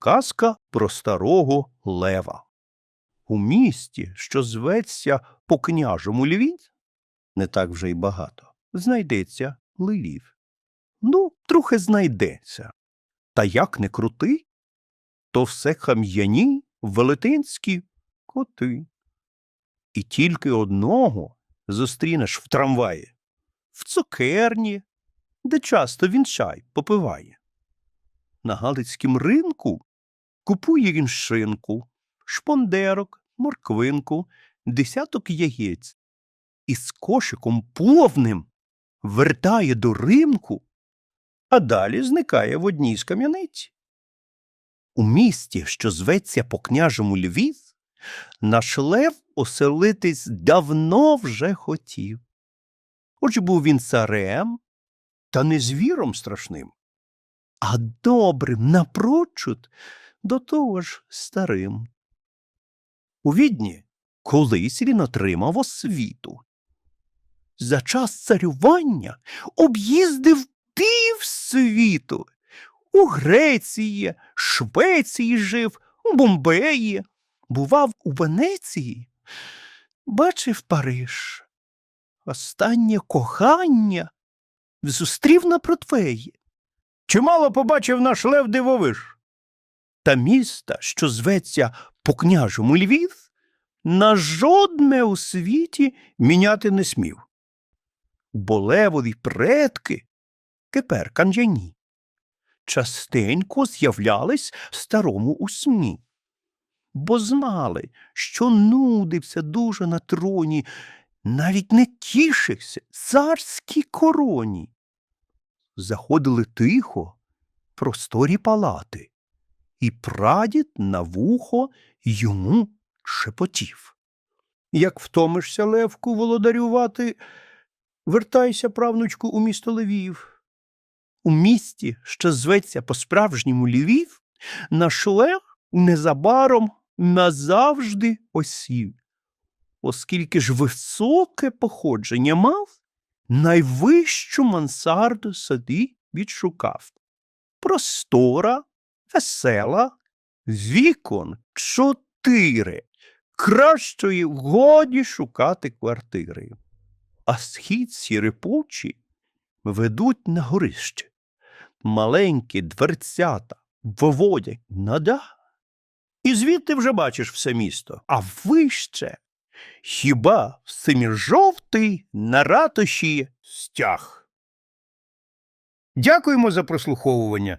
Казка про старого лева. У місті, що зветься по княжому Львів, не так вже й багато, знайдеться лилів. Ну, трохи знайдеться. Та як не крути, то все кам'яні велетенські коти. І тільки одного зустрінеш в трамваї, в цукерні, де часто він чай попиває. На Галицькім ринку купує він шинку, шпондерок, морквинку, десяток яєць і з кошиком повним вертає до ринку, а далі зникає в одній з кам'яниць. У місті, що зветься по княжому Львів, наш лев оселитись давно вже хотів. Хоч був він царем, та не звіром страшним, а добрим напрочуд до того ж старим. У відні колись він отримав освіту. За час царювання об'їздив пів світу. У Греції, Швеції жив, у Бомбеї, бував у Венеції, бачив Париж. Останнє кохання зустрів на Протвеї. Чимало побачив наш лев дивовиж. Та міста, що зветься по княжому Львів, на жодне у світі міняти не смів. Бо левові предки тепер кан'яні. Частенько з'являлись старому у сні, бо знали, що нудився дуже на троні, навіть не тішився царській короні. Заходили тихо, просторі палати, і прадід на вухо йому шепотів. Як втомишся, Левку, володарювати, вертайся, правнучку, у місто Левів. У місті, що зветься по-справжньому Львів, наш лев незабаром назавжди осів. Оскільки ж високе походження мав, найвищу мансарду собі відшукав. Простора, весела, вікон чотири. Кращої годі шукати квартири. А схід сірипучі ведуть на горище. Маленькі дверцята виводять на дах. І звідти вже бачиш все місто, а вище хіба синьо-жовтий на ратуші стяг. Дякуємо за прослуховування.